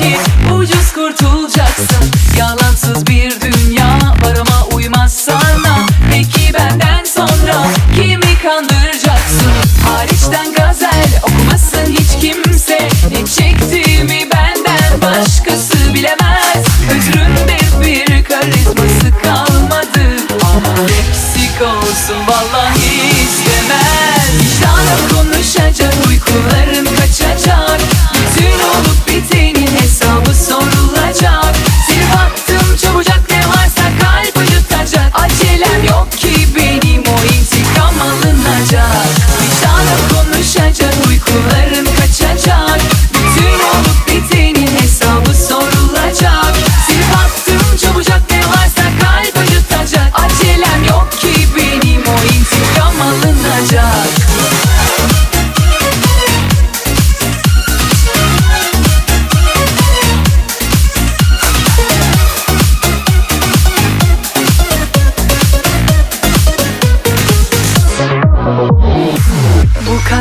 belki ucuz kurtulacaksın. Yalan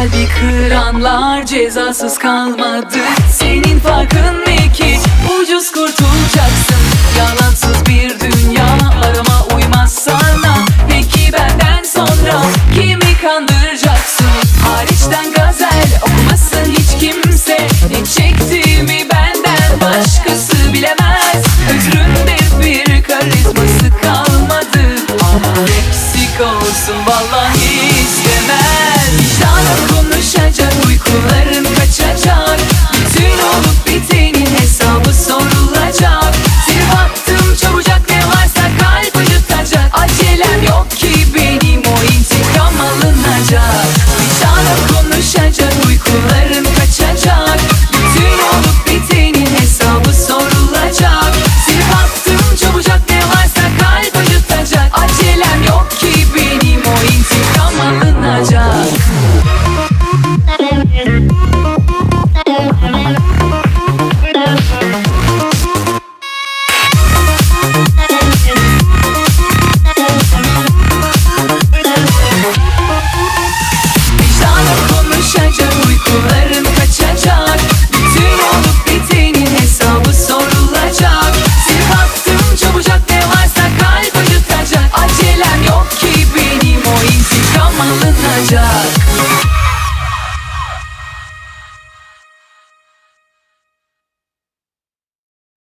kalbi kıranlar cezasız kalmadı. Senin farkın ne ki? Ucuz kurtulacaksın. Yalansız bir dünya arama uymaz sana. Peki benden sonra kimi kandıracaksın? Hariçten gazel okumasın hiç kimse. Ne çektiğimi benden başkası bilemez. Özründe bir karizması kalmadı. Ama eksik olsun vallahi